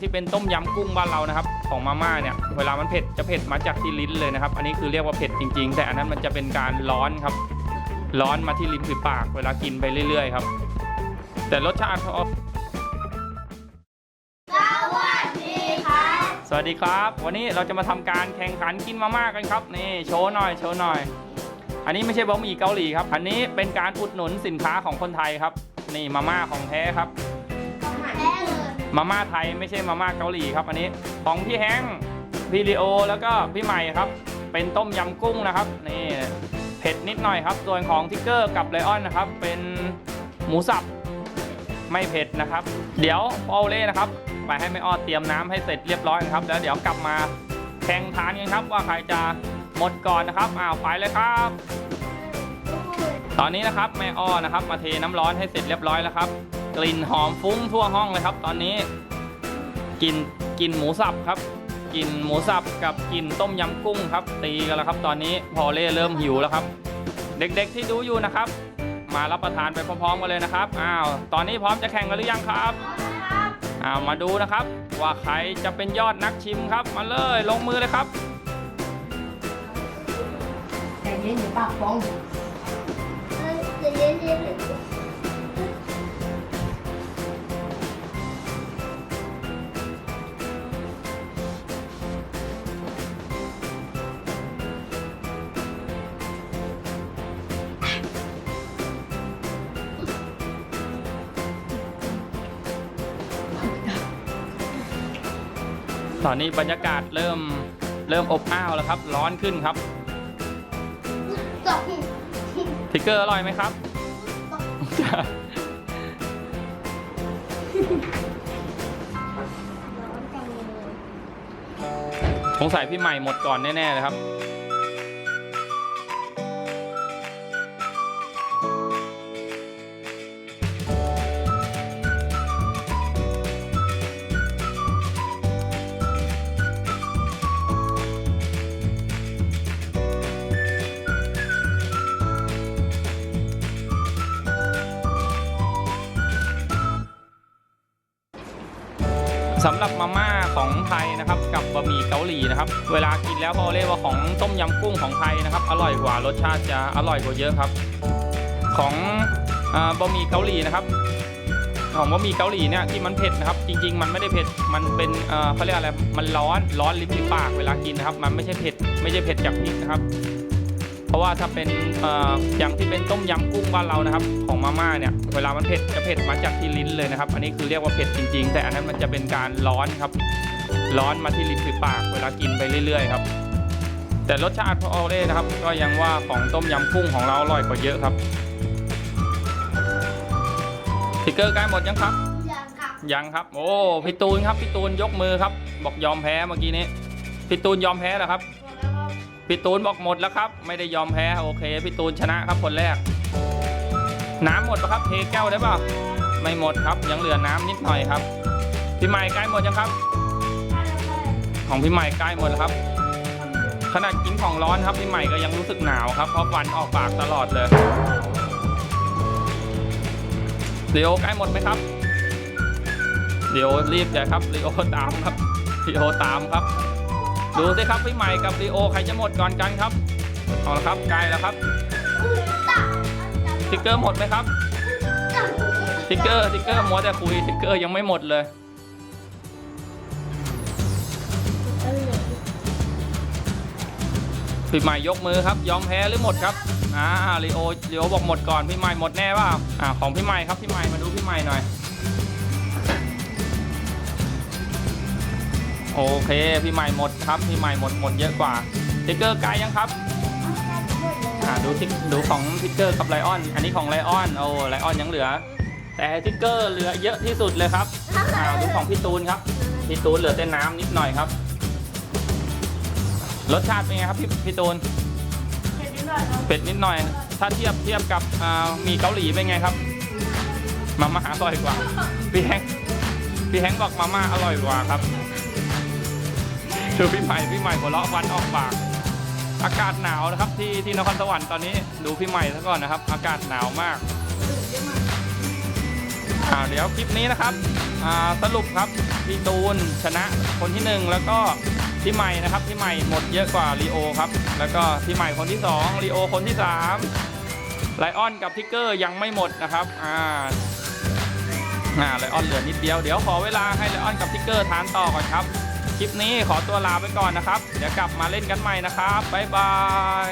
ที่เป็นต้มยำกุ้งบ้านเรานะครับ ของมาม่าเนี่ยเวลามันเผ็ดจะเผ็ดมาจากที่ลิ้นเลยนะครับ อันนี้คือเรียกว่าเผ็ดจริง ๆ แต่อันนั้นมันจะเป็นการร้อนครับ ร้อนมาที่ลิ้นฝีปาก เวลากินไปเรื่อย ๆ ครับ แต่รสชาติพอสวัสดีครับ วันนี้เราจะมาทำการแข่งขันกินมาม่ากันครับนี่โชว์หน่อยโชว์หน่อย อันนี้ไม่ใช่บะหมี่เกาหลีครับ อันนี้เป็นการอุดหนุนสินค้าของคนไทยครับ นี่มาม่าของแท้ครับ มาม่าไทยไม่ใช่มาม่าเกาหลีครับอันนี้ของพี่แฮงค์พี่ลีโอแล้วก็พี่ใหม่ครับ เป็นต้มยำกุ้งนะครับนี่เผ็ดนิดหน่อยครับ ส่วนของทิกเกอร์กับไลออนนะครับ เป็นหมูสับไม่เผ็ดนะครับ เดี๋ยวพอเล่นะครับ ไปให้แม่อ้อเตรียมน้ำให้เสร็จเรียบร้อยนะครับ แล้วเดี๋ยวกลับมาแข่งทานกันครับ ว่าใครจะหมดก่อนนะครับอ้าวไปเลยครับ ตอนนี้นะครับแม่อ้อนะครับ มาเทน้ำร้อนให้เสร็จเรียบร้อยแล้วครับ กลิ่นหอมฟุ้งทั่วห้องเลยครับ ตอนนี้กลิ่นกลิ่นหมูสับครับกลิ่นหมูสับกับกลิ่นต้มยำกุ้งครับ ตีกันแล้วครับ ตอนนี้พอเล่เริ่มหิวแล้วครับ เด็กๆที่ดูอยู่นะครับ มารับประทานไปพร้อมๆกันเลยนะครับอ้าวตอนนี้พร้อมจะแข่งกันหรือยังครับอ้าวมาดูนะครับ ว่าใครจะเป็นยอดนักชิมครับ มาเลยลงมือเลยครับแต่เย็นเดี๋ยวปากฟ้อง ตอนนี้บรรยากาศเริ่มเริ่มอบอ้าวแล้วครับ ร้อนขึ้นครับทิกเกอร์อร่อยไหมครับ สงสัยพี่ใหม่หมดก่อนแน่ๆเลยครับ สำหรับมาม่าของไทยนะครับกับบะหมี่เกาหลีนะครับเวลากินแล้วพอเรียกว่าของต้มยำกุ้งของไทยนะครับอร่อยกว่ารสชาติจะอร่อยกว่าเยอะครับ ของอบะหมี่เกาหลีนะครับของบะหมี่เกาหลีเนี่ยที่มันเผ็ดนะครับ จริง ๆ มันไม่ได้เผ็ดมันเป็นเอ่อเขาเรียกอะไรมันร้อนร้อนลิ้นปากเวลากินนะครับ มันไม่ใช่เผ็ดไม่ใช่เผ็ดจากพริกนะครับเพราะว่าถ้าเป็นเอ่ออย่างที่เป็นต้มยำกุ้งบ้านเรานะครับ ของมาม่าเนี่ย เวลามันเผ็ดจะเผ็ดมาจากที่ลิ้นเลยนะครับ อันนี้คือเรียกว่าเผ็ดจริง ๆ แต่อันนั้นมันจะเป็นการร้อนครับ ร้อนมาที่ลิ้นฝีปาก เวลากินไปเรื่อย ๆ ครับ แต่รสชาติพอเล่นะครับ ก็ยังว่าของต้มยำกุ้งของเราอร่อยกว่าเยอะครับทิกเกอร์ใกล้หมดยังครับยังครับ โอ้พี่ตูนครับพี่ตูนยกมือครับ บอกยอมแพ้เมื่อกี้นี้พี่ตูนยอมแพ้เหรอครับพี่ตูนบอกหมดแล้วครับ ไม่ได้ยอมแพ้โอเคพี่ตูนชนะครับคนแรก น้ำหมดปะครับเทแก้วได้ปะไม่หมดครับยังเหลือน้ำนิดหน่อยครับพี่ใหม่ใกล้หมดยังครับ ของพี่ใหม่ใกล้หมดแล้วครับ ขนาดกินของร้อนครับพี่ใหม่ก็ยังรู้สึกหนาวครับเพราะฟันออกปากตลอดเลยเดี๋ยวใกล้หมดไหมครับเดี๋ยวรีบเลยครับลีโอตามครับลีโอตามครับ ดูสิครับพี่ใหม่กับลีโอใครจะหมดก่อนกันครับเอาละครับใกล้แล้วครับ ติ๊กเกอร์หมดไหมครับติ๊กเกอร์ติ๊กเกอร์มัวแต่คุยติ๊กเกอร์ยังไม่หมดเลยพี่ใหม่ยกมือครับ ยอมแพ้หรือหมดครับอ่าลีโอลีโอบอกหมดก่อนพี่ใหม่หมดแน่ว่าอ่าของพี่ใหม่ครับพี่ใหม่มาดูพี่ใหม่หน่อยโอเคพี่ใหม่หมดครับพี่ใหม่หมดหมดเยอะกว่าทิกเกอร์ไกลยังครับ อ่าดูทิกดูของทิกเกอร์กับไลออน อันนี้ของไลออน โอ้ไลออนยังเหลือ แต่ทิกเกอร์เหลือเยอะที่สุดเลยครับอ่าดูของพี่ตูนครับ พี่ตูนเหลือแต่น้ำนิดหน่อยครับ รสชาติเป็นไงครับพี่พี่ตูน เผ็ดนิดหน่อย ถ้าเทียบเทียบกับอ่าหมีเกาหลีเป็นไงครับ มาม่าอร่อยกว่า พี่แฮงค์พี่แฮงค์บอกมาม่าอร่อยกว่าครับคือพี่ใหม่พี่ใหม่หัวเราะฟันออกปาก อากาศหนาวนะครับที่ที่นครสวรรค์ตอนนี้ดูพี่ใหม่ซะก่อนนะครับ อากาศหนาวมากอ่าเดี๋ยวคลิปนี้นะครับอ่าสรุปครับพี่ตูนชนะคนที่หนึ่งแล้วก็พี่ใหม่นะครับพี่ใหม่หมดเยอะกว่าลีโอครับแล้วก็พี่ใหม่คนที่สองลีโอคนที่สามไลออนกับทิกเกอร์ยังไม่หมดนะครับอ่าอ่าไลออนเหลือนิดเดียวเดี๋ยวขอเวลาให้ไลออนกับทิกเกอร์ทานต่อก่อนครับ คลิปนี้ขอตัวลาไปก่อนนะครับ เดี๋ยวกลับมาเล่นกันใหม่นะครับ บ๊ายบาย